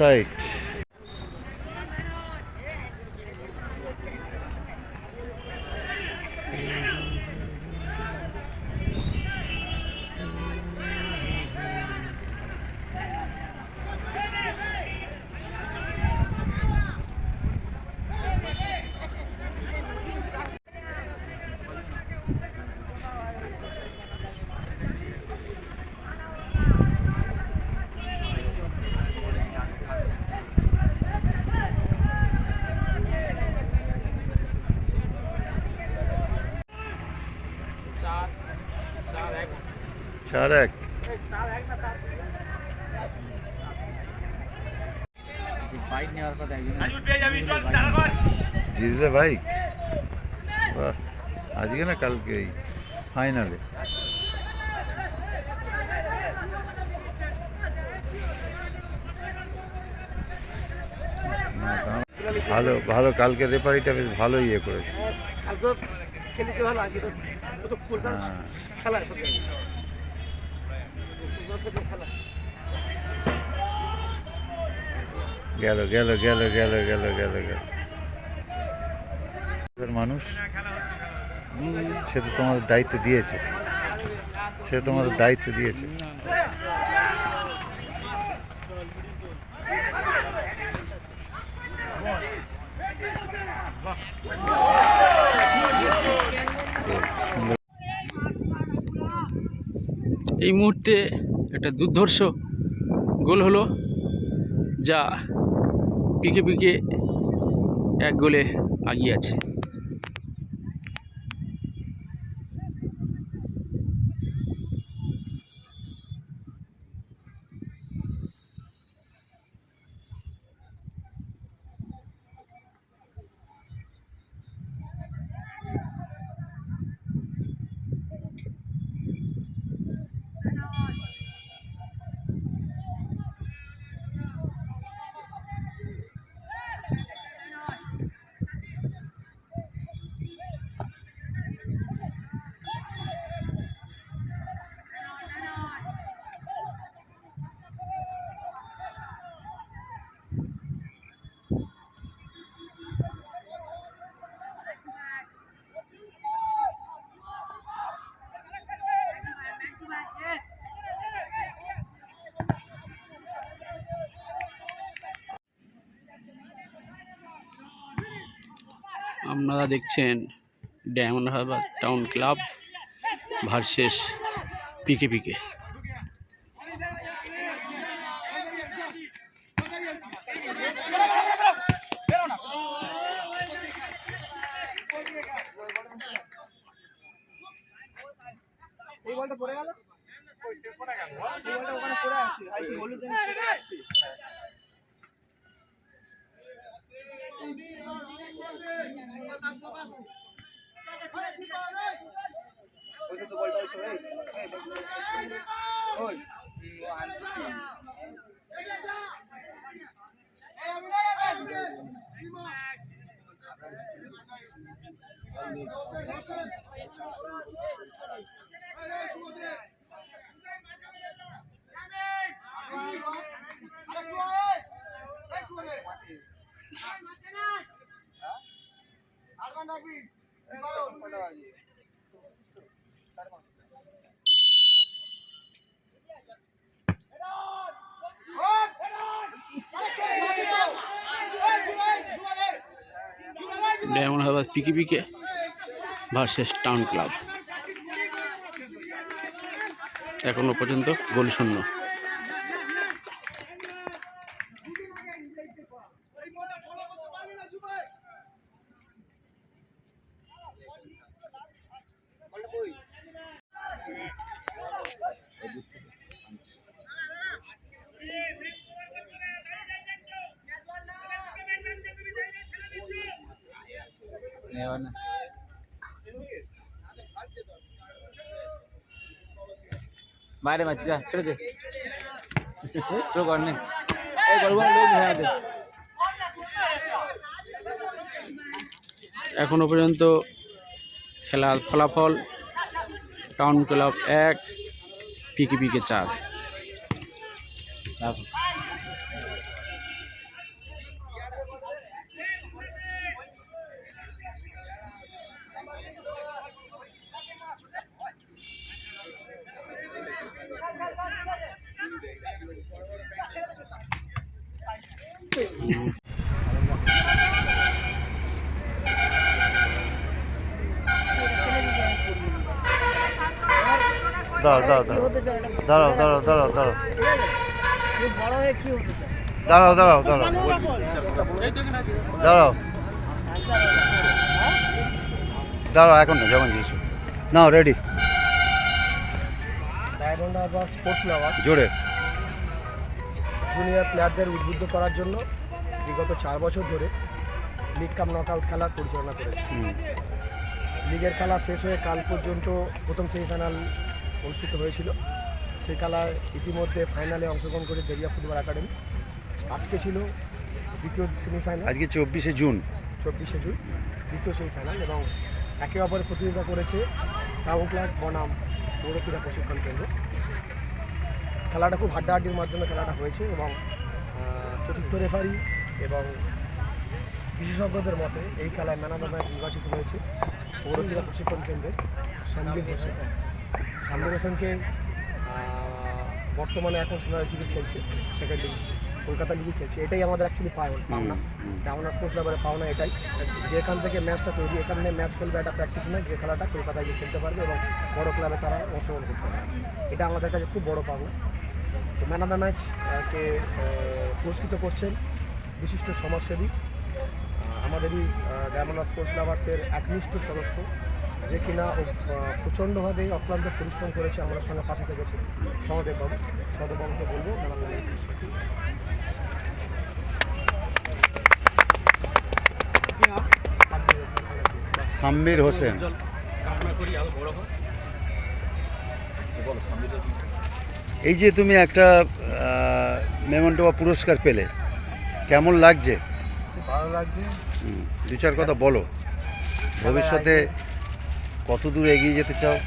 Offside চার এক। জিতলে বাইক বাহ আজকে না কালকে ফাইনালে? ভালো ভালো কালকে রেফারিটা বেশ ভালো ইয়ে করেছে। হ্যাঁ। খেলা সব খেলা গেল গেল গেল গেল গেল গেল গেল। মানুষ, সে তো তোমাদের দায়িত্ব দিয়েছে। সে তোমাদের দায়িত্ব দিয়েছে। এই মুহূর্তে একটা দুর্ধর্ষ গোল হলো যা পিকে পিকে এক গোলে আগিয়ে আছে। আপনারা দেখছেন Diamond Harbour town club versus PK PK এই বলটা পড়ে গেল এই বলটা ওখানে পড়ে আছে আর কি হলুদ জানি ছেড়ে যাচ্ছে ওইটা তো বলটা ওইটা এই, এই, ওই Diamond Harbour PK PK versus town club এখনও পর্যন্ত গোল শূন্য। বাইরে মারছি যা ছেড়ে দে। এখনও পর্যন্ত খেলার ফলাফল টাউন ক্লাব এক পিকে পিকে চার। দাঁড়াও দাঁড়াও দাঁড়াও। দাঁড়াও দাঁড়াও দাঁড়াও দাঁড়াও। দাঁড়াও দাঁড়াও দাঁড়াও। দাঁড়াও। এখন না যখন জিনিস নাও রেডি জোরে। জুনিয়র প্লেয়ারদের উদ্বুদ্ধ করার জন্য বিগত চার বছর ধরে লিগ কাপ নকআউট খেলা পরিচালনা করেছে। লিগের খেলা শেষ হয়ে কাল পর্যন্ত প্রথম সেমিফাইনাল অনুষ্ঠিত হয়েছিল। সেই খেলায় ইতিমধ্যে ফাইনালে অংশগ্রহণ করে দেরিয়া ফুটবল একাডেমি। আজকে ছিল দ্বিতীয় সেমিফাইনাল আজকে চব্বিশে জুন। চব্বিশে জুন দ্বিতীয় সেমিফাইনাল এবং একে অপরের প্রতিযোগিতা করেছে টাউন ক্লাব বনাম পৌর ক্রীড়া প্রশিক্ষণ কেন্দ্র। খেলাটা খুব হাড্ডাহাড্ডির মাধ্যমে খেলাটা হয়েছে এবং চতুর্থ রেফারি এবং বিশেষজ্ঞদের মতে এই খেলায় ম্যান অফ দ্য ম্যাচ নির্বাচিত হয়েছে পৌর ক্রীড়া প্রশিক্ষণ কেন্দ্রের সাম্বির হোসেন সাম্বির হোসেনকে বর্তমানে এখন সোনালী সিভিল খেলছে সেকেন্ড ডিভিশন কলকাতা লিগে খেলছে। এটাই আমাদের অ্যাকচুয়ালি পাওনা। ডাউন স্পোর্টস লেভেলে পাওনা এটাই। যে এখান থেকে ম্যাচটা তৈরি এখানে ম্যাচ খেলবে একটা প্র্যাকটিস ম্যাচ যে খেলাটা কলকাতায় গিয়ে খেলতে পারবে এবং বড় ক্লাবে তারা অংশগ্রহণ করতে পারবে। এটা আমাদের কাছে খুব বড় পাওনা। তো ম্যান অফ দ্য ম্যাচ কে পুরস্কৃত করছেন বিশিষ্ট সমাজসেবী আমাদেরই ডায়মন্ড স্পোর্টস লাভার্সের একনিষ্ঠ সদস্য। যে কিনা প্রচণ্ডভাবে অক্লান্ত পরিশ্রম করেছে আমাদের সঙ্গে পাশে থেকেছে সহদেব বাবু সহদেব বাবুকে বলব সাম্বির হোসেন। এই যে তুমি একটা মেমন্টো বা পুরস্কার পেলে কেমন লাগছে? ভালো লাগছে। দু চার কথা বলো। ভবিষ্যতে কত দূর এগিয়ে যেতে চাও?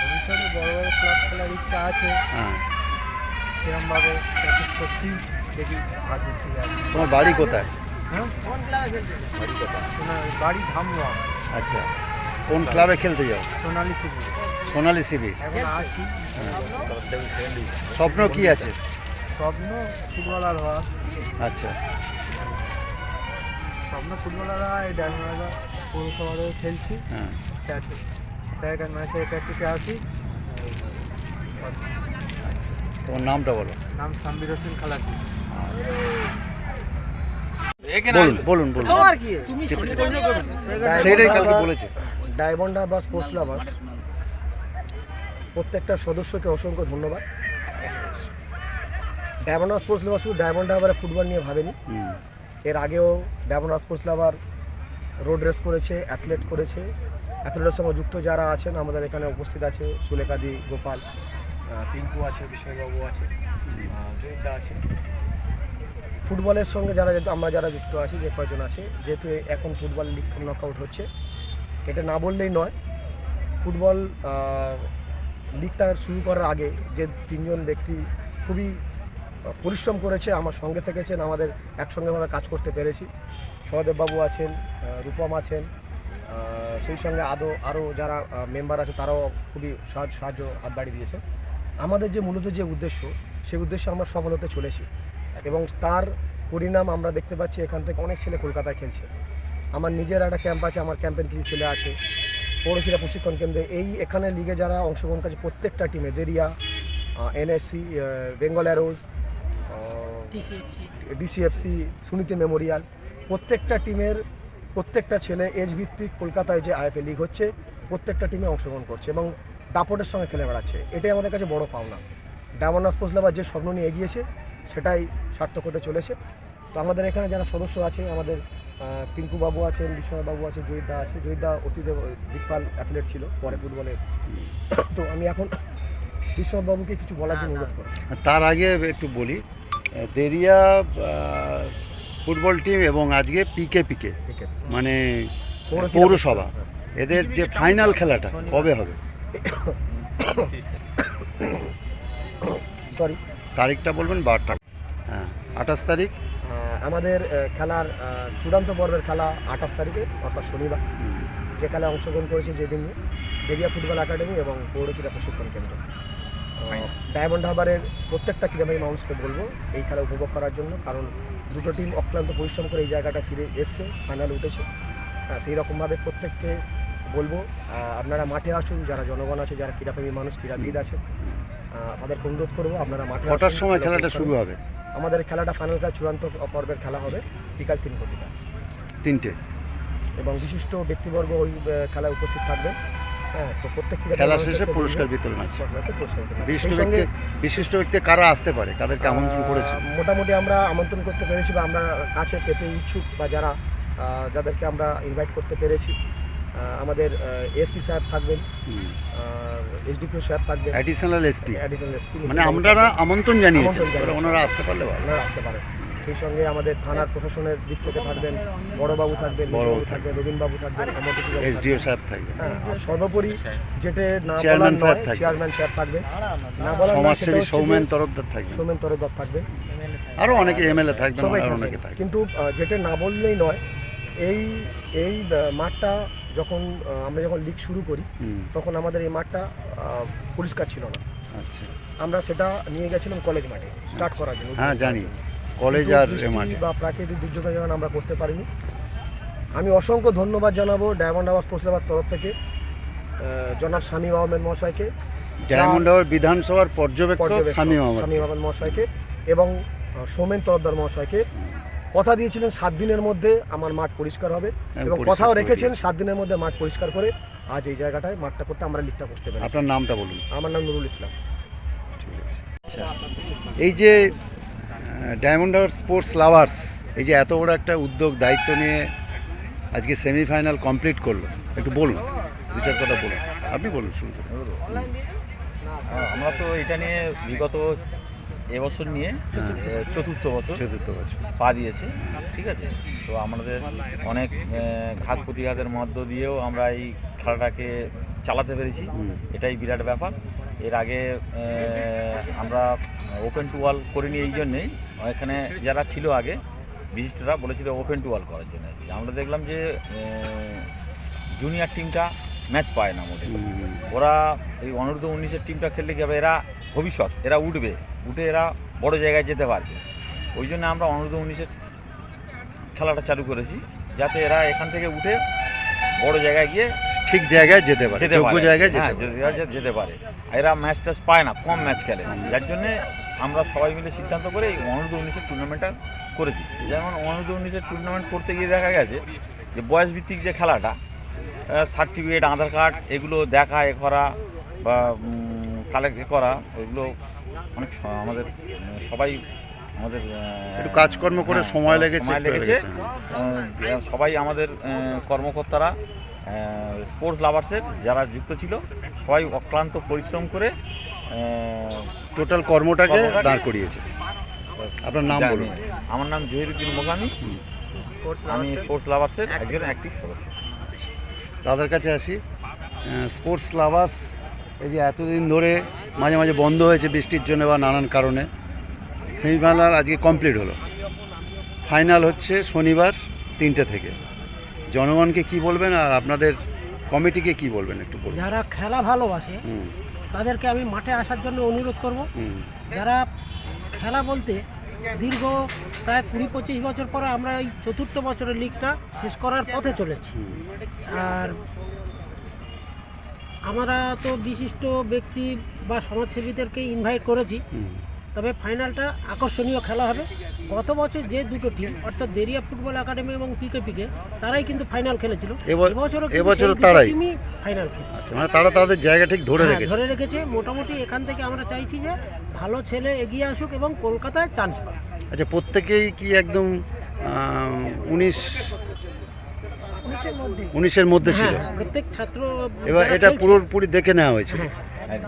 ভবিষ্যতে বড় বড় ক্লাব খেলার ইচ্ছা আছে। হ্যাঁ। সেরকমভাবে প্র্যাকটিস করছি দেখি আর ঠিক আছে তোমার বাড়ি কোথায়? হ্যাঁ? কোন ক্লাবে বাড়ি ধামুয়া আচ্ছা। কোন ক্লাবে খেলতে যাও? সোনালি সিটি সোনালি এখন আছি। স্বপ্ন কি আছে? স্বপ্ন ফুটবলার হওয়া। আচ্ছা। স্বপ্ন ফুটবলার হওয়া এই ডায়মন্ডা পৌরসভারে খেলছি। হ্যাঁ। স্যার স্যার প্র্যাকটিসে আসি তোমার নামটা বলো। নাম সাম্বির হোসেন খালাসি। বলুন বলুন বলুন। তোমার কি? তুমি সেইটাই কালকে বলেছে। ডায়মন্ডা বা স্পোর্টস লাভার প্রত্যেকটা সদস্যকে অসংখ্য ধন্যবাদ। ডায়মন্ড স্পোর্টস লাভার শুধু ডায়মন্ড হারবারে ফুটবল নিয়ে ভাবেনি। এর আগেও Diamond sports lover road race করেছে অ্যাথলেট করেছে। অ্যাথলেটের সঙ্গে যুক্ত যারা আছেন, আমাদের এখানে উপস্থিত আছে সুলেখাদি, গোপাল পিঙ্কু আছে বিষ্ণুবাবু আছে জয়িতা আছে। ফুটবলের সঙ্গে যারা আমরা যারা যুক্ত আছি, যে কয়জন আছে, যেহেতু এখন ফুটবল লিগ নকআউট হচ্ছে, এটা না বললেই নয়, ফুটবল লিগটা শুরু করার আগে যে তিনজন ব্যক্তি খুবই পরিশ্রম করেছে, আমার সঙ্গে থেকেছেন, আমাদের একসঙ্গে আমরা কাজ করতে পেরেছি। সহদেববাবু আছেন রূপম আছেন সেই সঙ্গে আদৌ আরও যারা মেম্বার আছে তারাও খুবই সাহায্য সাহায্য হাত বাড়িয়ে দিয়েছে। আমাদের যে মূলত যে উদ্দেশ্য সেই উদ্দেশ্যে আমরা সফল হতে চলেছি এবং তার পরিণাম আমরা দেখতে পাচ্ছি এখান থেকে অনেক ছেলে কলকাতায় খেলছে। আমার নিজের একটা ক্যাম্প আছে আমার ক্যাম্পের কিছু ছেলে আছে পৌর ক্রীড়া প্রশিক্ষণ কেন্দ্রে। এই এখানে লিগে যারা অংশগ্রহণ করছে প্রত্যেকটা টিমে দেরিয়া NSC Bengal Arrows DCFC Suniti memorial প্রত্যেকটা টিমের প্রত্যেকটা ছেলে এজ ভিত্তিক কলকাতায় যে আইএফএ লিগ হচ্ছে প্রত্যেকটা টিমে অংশগ্রহণ করছে এবং দাপটের সঙ্গে খেলে বেড়াচ্ছে। এটাই আমাদের কাছে বড় পাওনা। ডায়মন্ড স্পোর্টস লাভার যে স্বপ্ন নিয়ে এগিয়েছে সেটাই সার্থক হতে চলেছে। তো আমাদের এখানে যারা সদস্য আছে আমাদের আহ, পিঙ্কু বাবু আছেন বিশ্বনাথ বাবু আছে জয়িতদা আছে। জয়িতদা অতীতে দিকপাল অ্যাথলেট ছিল পরে ফুটবলে এসে তো আমি এখন বিশ্ববাবুকে কিছু বলার জন্য অনুরোধ করো তার আগে একটু বলি দেরিয়া ফুটবল টিম এবং আজকে পিকে পিকে মানে পৌর পৌরসভা। এদের যে ফাইনাল খেলাটা কবে হবে? সরি তারিখটা বলবেন বারটা। হ্যাঁ আঠাশ তারিখ? আমাদের খেলার চূড়ান্ত পর্বের খেলা আঠাশ তারিখে অর্থাৎ শনিবার। যে খেলায় অংশগ্রহণ করেছে যেদিন দেরিয়া ফুটবল একাডেমি এবং পৌর ক্রীড়া প্রশিক্ষণ কেন্দ্র। ডায়মন্ড হারবারের প্রত্যেকটা ক্রীড়াবাহী মানুষকে বলব এই খেলা উপভোগ করার জন্য কারণ দুটো টিম অক্লান্ত পরিশ্রম করে এই জায়গাটা ফিরে এসছে ফাইনাল উঠেছে। হ্যাঁ, সেই রকমভাবে প্রত্যেককে বলব আপনারা মাঠে আসুন যারা জনগণ আছে যারা ক্রীড়াপ্রেমী মানুষ ক্রীড়াবিদ আছে তাদেরকে অনুরোধ করব আপনারা মাঠে কটার সময় খেলাটা শুরু হবে? আমাদের খেলাটা ফাইনাল খেলা চূড়ান্ত পর্বের খেলা হবে বিকাল তিন কোটিটা তিনটে। এবং বিশিষ্ট ব্যক্তিবর্গ ওই খেলায় উপস্থিত থাকবেন। হ্যাঁ তো প্রত্যেক খেলা শেষে পুরস্কার বিতরণ আছে। বিশিষ্ট ব্যক্তি বিশিষ্ট ব্যক্তি কারা আসতে পারে? কাদেরকে আমন্ত্রণ করেছে? মোটামুটি আমরা আমন্ত্রণ করতে পেরেছি বা আমরা কাছে পেতে ইচ্ছুক বা যারা যাদেরকে আমরা ইনভাইট করতে পেরেছি আমাদের এসপি সাহেব থাকবেন এসডিপিও সাহেব থাকবেন অ্যাডিশনাল এসপি অ্যাডিশনাল এসপি মানে আমরা আমন্ত্রণ জানিয়েছি। ওনারা আসতে পারলে ওনারা আসতে পারেন। সেই সঙ্গে আমাদের থানার প্রশাসনের দিক থেকে থাকবেন বড়বাবু থাকবেন বড়বাবু থাকবেন। রবীন্দ্রবাবু থাকবেন বাবু এসডিও সাহেব থাকবে হ্যাঁ, সর্বোপরি যেটা না চেয়ারম্যান সাহেব থাকবেন। চেয়ারম্যান সাহেব থাকবে না নয়, সমাজসেবী সৌমেন তরফদার থাকবে সৌমেন তরফদার থাকবে আরও অনেকে এমএলএ থাকবেন সবাই অনেকে থাকবে কিন্তু যেটা না বললেই নয় এই এই মাঠটা যখন আমরা যখন লিগ শুরু করি তখন আমাদের এই মাঠটা আহ, পরিষ্কার ছিল না। আচ্ছা। আমরা সেটা নিয়ে গেছিলাম কলেজ মাঠে স্টার্ট করার জন্য। হ্যাঁ জানি। কলেজ আর বা প্রাকৃতিক দুর্যোগের কারণে আমরা করতে পারিনি। আমি অসংখ্য ধন্যবাদ জানাব ডায়মন্ড হাওয়ার স্পোর্টস তরফ থেকে জনাব শামীম আহমেদ মহাশয়কে ডায়মন্ড হাওয়ার বিধানসভার পর্যবেক্ষক শামীম আহমদ শামীম আহমেদ মহাশয়কে এবং সোমেন তরফদার মহাশয়কে। কথা দিয়েছিলেন সাত দিনের মধ্যে আমার মাঠ পরিষ্কার হবে এবং কথাও রেখেছেন সাত দিনের মধ্যে মাঠ পরিষ্কার করে আজ এই জায়গাটায় মাঠটা করতে আমরা লিখটা করতে পারি আপনার নামটা বলুন। আমার নাম নুরুল ইসলাম। ঠিক আছে। আচ্ছা এই যে ডায়মন্ড হাওয়ার স্পোর্টস লাভার্স এই যে এত বড় একটা উদ্যোগ দায়িত্ব নিয়ে আজকে সেমিফাইনাল কমপ্লিট করল। একটু বলুন দু চার কথা বলুন। আপনি বলুন শুরু করুন। আমরা তো এটা নিয়ে বিগত এবছর নিয়ে চতুর্থ বছর চতুর্থ বছর। পা দিয়েছে ঠিক আছে? তো আমাদের অনেক ঘাত প্রতিঘাতের মধ্য দিয়েও আমরা এই খেলাটাকে চালাতে পেরেছি। এটাই বিরাট ব্যাপার। এর আগে আমরা ওপেন টু ওয়াল করিনি এই জন্যেই। এখানে যারা ছিল আগে, বিশিষ্টরা বলেছিল ওপেন টু ওয়াল করার জন্য। আমরা দেখলাম যে জুনিয়র টিমটা ম্যাচ পায় না মোটে। ওরা এই অনূর্ধ্ব উনিশের টিমটা খেললে কি হবে? এরা ভবিষ্যৎ, এরা উঠবে। উঠে এরা বড় জায়গায় যেতে পারবে। ওই জন্য আমরা অনূর্ধ্ব উনিশের খেলাটা চালু করেছি, যাতে এরা এখান থেকে উঠে বড় জায়গায় গিয়ে ঠিক জায়গায় যেতে পারে যেতে যোগ্য পারে। জায়গায় যেতে হ্যাঁ পারে। যেতে- পারে। এরা ম্যাচ ট্যাচ পায় না কম ম্যাচ খেলে। যার জন্যে আমরা সবাই মিলে সিদ্ধান্ত করে এই অনূর্ধ্ব উনিশের টুর্নামেন্টটা করেছি। যেমন অনূর্ধ্ব উনিশের টুর্নামেন্ট করতে গিয়ে দেখা গেছে যে বয়স ভিত্তিক যে খেলাটা সার্টিফিকেট আধার কার্ড এগুলো দেখা এ করা বা কালেক্ট করা ওইগুলো অনেক আমাদের সবাই আমাদের একটু কাজকর্ম করে হ্যাঁ, সময় লেগেছে, সময় লেগেছে। সবাই আমাদের কর্মকর্তারা স্পোর্টস লাভার্সের যারা যুক্ত ছিল সবাই অক্লান্ত পরিশ্রম করে টোটাল কর্মটাকে কর্মটাকে- দাঁড় করিয়েছে। আপনার নাম বলুন। আমার নাম জহিরুদ্দিন মোকামি আমি স্পোর্টস লাভার্সের একজন অ্যাক্টিভ সদস্য। তাদের কাছে আসি। স্পোর্টস লাভার্স এই যে এতদিন ধরে মাঝে মাঝে বন্ধ হয়েছে বৃষ্টির জন্য বা নানান কারণে। সেমিফাইনাল আজকে কমপ্লিট হলো। ফাইনাল হচ্ছে শনিবার তিনটে থেকে। জনগণকে কি বলবেন আর আপনাদের কমিটিকে কি বলবেন একটু বলুন। যারা খেলা ভালোবাসে তাদেরকে আমি মাঠে আসার জন্য অনুরোধ করব। যারা খেলা বলতে দীর্ঘ প্রায় কুড়ি পঁচিশ বছর পরে আমরা এই চতুর্থ বছরের লিগটা শেষ করার পথে চলেছি। আর আমরা তো বিশিষ্ট ব্যক্তি বা সমাজসেবীদেরকে ইনভাইট করেছি। তবে ফাইনালটা আকর্ষণীয় খেলা হবে। গত বছর যে দুটো টিম অর্থাৎ দেরিয়া ফুটবল একাডেমি এবং পিকে পিকে তারাই কিন্তু ফাইনাল খেলেছিল। এব- এবছরও এবছরও তারাই? টিমই ফাইনাল খেলছে। আচ্ছা মানে তারা তাদের জায়গা ঠিক ধরে হ্যাঁ, রেখেছে। ধরে রেখেছে। মোটামুটি এখান থেকে আমরা চাইছি যে ভালো ছেলে এগিয়ে আসুক এবং কলকাতায় চান্স পাক। আচ্ছা প্রত্যেকেই কি একদম উনিশ উনিশের মধ্যে। ছিল। হ্যাঁ প্রত্যেক ছাত্র এবার এটা পুরোপুরি দেখে নেওয়া হয়েছে হ্যাঁ,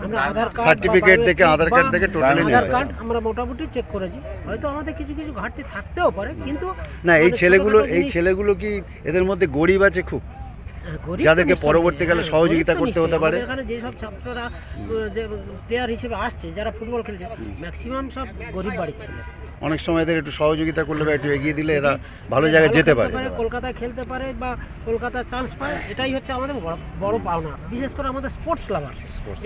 আমরা আধার কার্ড বা দেখে, আধার কার্ড দেখে টোটালি আধার কার্ড আমরা মোটামুটি চেক করেছি। হয়তো আমাদের কিছু কিছু ঘাটতি থাকতেও পারে কিন্তু না এই ছেলেগুলো এই ছেলেগুলো কি এদের মধ্যে গরিব আছে খুব? হ্যাঁ, যাদেরকে পরবর্তীকালে হ্যাঁ, সহযোগিতা করতে হতে পারে। এখানে যেসব ছাত্ররা যে প্লেয়ার হিসেবে আসছে যারা ফুটবল খেলছে ম্যাক্সিমাম সব গরিব বাড়ির ছেলে। অনেক সময় এদের একটু সহযোগিতা করলে বা একটু এগিয়ে দিলে এরা ভালো জায়গায় যেতে পারে। কলকাতায় খেলতে পারে বা কলকাতায় চান্স পায় এটাই হচ্ছে আমাদের বড় বড় পাওনা। বিশেষ করে আমাদের স্পোর্টস লাভার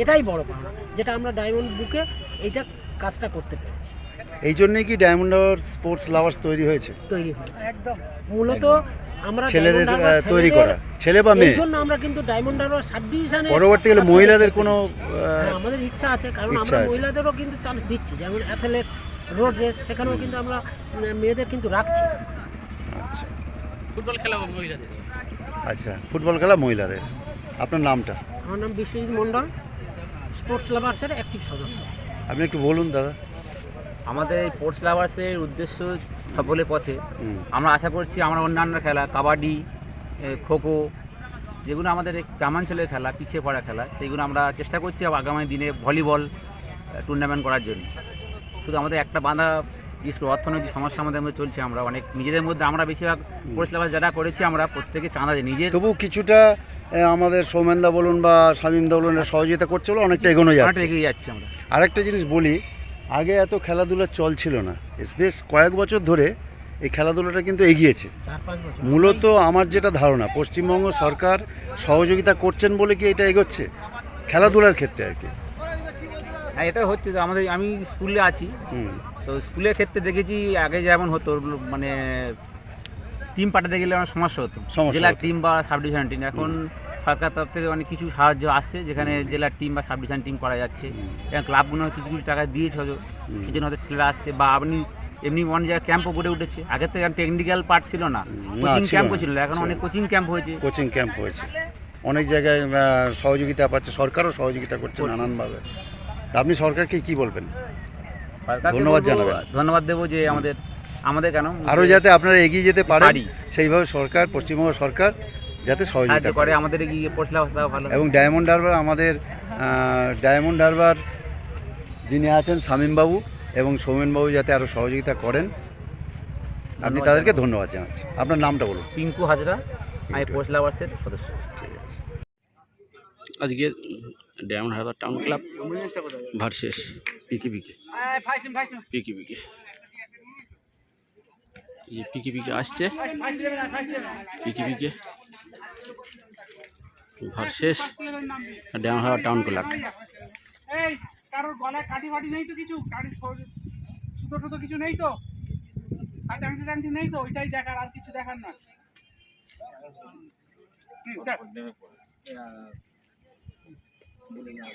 এটাই বড় পাওনা যেটা আমরা ডায়মন্ড বুকে এইটা কাজটা করতে পেরেছি। এই জন্যই কি ডায়মন্ড স্পোর্টস লাভার্স তৈরি হয়েছে? তৈরি হয়েছে। একদম। মূলত আমরা ছেলেদের, তৈরি করা। ছেলে বা মেয়ে? জন্য আমরা কিন্তু ডায়মন্ড হারবার সাব ডিভিশনে পরবর্তীকালে মহিলাদের কোনো হ্যাঁ, আমাদের ইচ্ছা আছে কারণ আমরা মহিলাদেরও কিন্তু চান্স দিচ্ছি। যেমন অ্যাথলেটস রোড রেস সেখানেও কিন্তু আমরা মেয়েদের কিন্তু রাখছি। ফুটবল খেলা মহিলাদের? আচ্ছা ফুটবল খেলা মহিলাদের। আপনার নামটা? আমার নাম বিশ্বজিৎ মণ্ডল স্পোর্টস লাভার্সের অ্যাক্টিভ সদস্য। আপনি একটু বলুন দাদা। আমাদের এই স্পোর্টস লাভার্সের উদ্দেশ্য সফলের পথে আমরা আশা করছি আমরা অন্যান্য খেলা কাবাডি খোখো যেগুলো আমাদের এই গ্রামাঞ্চলের খেলা পিছিয়ে পড়া খেলা সেইগুলো আমরা চেষ্টা করছি আগামী দিনে ভলিবল টুর্নামেন্ট করার জন্য। শুধু আমাদের একটা বাঁধা বিশেষ করে অর্থনৈতিক সমস্যা আমাদের মধ্যে চলছে আমরা। অনেক নিজেদের মধ্যে আমরা বেশিরভাগ লাভার যারা করেছি আমরা প্রত্যেকে চাঁদা দিই। নিজের তবু কিছুটা আমাদের সৌমেনদা বলুন বা শামীমদা বলুন সহযোগিতা করছে বলে অনেকটা এগোনো অনেকটা যাচ্ছে। এগিয়ে যাচ্ছি আমরা। আরেকটা জিনিস বলি আগে এত খেলাধুলার চল ছিল না বেশ কয়েক বছর ধরে এই খেলাধুলাটা কিন্তু এগিয়েছে। চার পাঁচ বছর। মূলত আমার যেটা ধারণা পশ্চিমবঙ্গ সরকার সহযোগিতা করছেন বলে কি এটা এগোচ্ছে? খেলাধুলার ক্ষেত্রে আর কি। হ্যাঁ এটা হচ্ছে যে আমাদের আমি স্কুলে আছি। তো স্কুলের ক্ষেত্রে দেখেছি আগে যেমন হতো মানে টিম পাঠাতে গেলে অনেক সমস্যা হতো। জেলার টিম বা সাব ডিভিশন টিম এখন সরকার তরফ থেকে অনেক কিছু সাহায্য আসছে যেখানে জেলার টিম বা সাব ডিভিশন টিম করা যাচ্ছে। এবং ক্লাবগুলো কিছু কিছু টাকা দিয়েছে হয়তো সেজন্য হয়তো ছেলেরা আসছে। বা আপনি এমনি অনেক জায়গায় ক্যাম্পও গড়ে উঠেছে। আগে তো টেকনিক্যাল পার্ট ছিল না। কোচিং ক্যাম্পও ছিল। এখন অনেক কোচিং ক্যাম্প হয়েছে। কোচিং ক্যাম্প হয়েছে। অনেক জায়গায় সহযোগিতা পাচ্ছে। সরকারও সহযোগিতা করছে। নানানভাবে। আপনি সরকারকে কি বলবেন? ধন্যবাদ জানাবেন। ধন্যবাদ দেবো যে আমাদের আমাদের কেন? আরও যাতে আপনারা এগিয়ে যেতে পারেন সেইভাবে সরকার পশ্চিমবঙ্গ সরকার যাতে সহযোগিতা করে। আমাদের গিয়ে পড়শলা অবস্থাও ভালো। এবং ডায়মন্ড হারবার আমাদের ডায়মন্ড হারবার যিনি আছেন শামীমবাবু এবং সৌমেনবাবু যাতে আরও সহযোগিতা করেন আপনি তাদেরকে ধন্যবাদ জানাচ্ছি। আপনার নামটা বলুন। পিঙ্কু হাজরা আমি পোস্ট লাভার্সের সদস্য। ঠিক আছে। আজকে Diamond Harbour town club versus PK PK. PK PK. এই পিকে পিকে আসছে। PK PK. Versus Diamond Harbour town club. এই কারোর গলায় কাঠি ফাটি নেই তো কিছু সুতো কিছু নেই তো টাংটি নেই তো ওইটাই দেখার আর কিছু দেখার না Obrigado.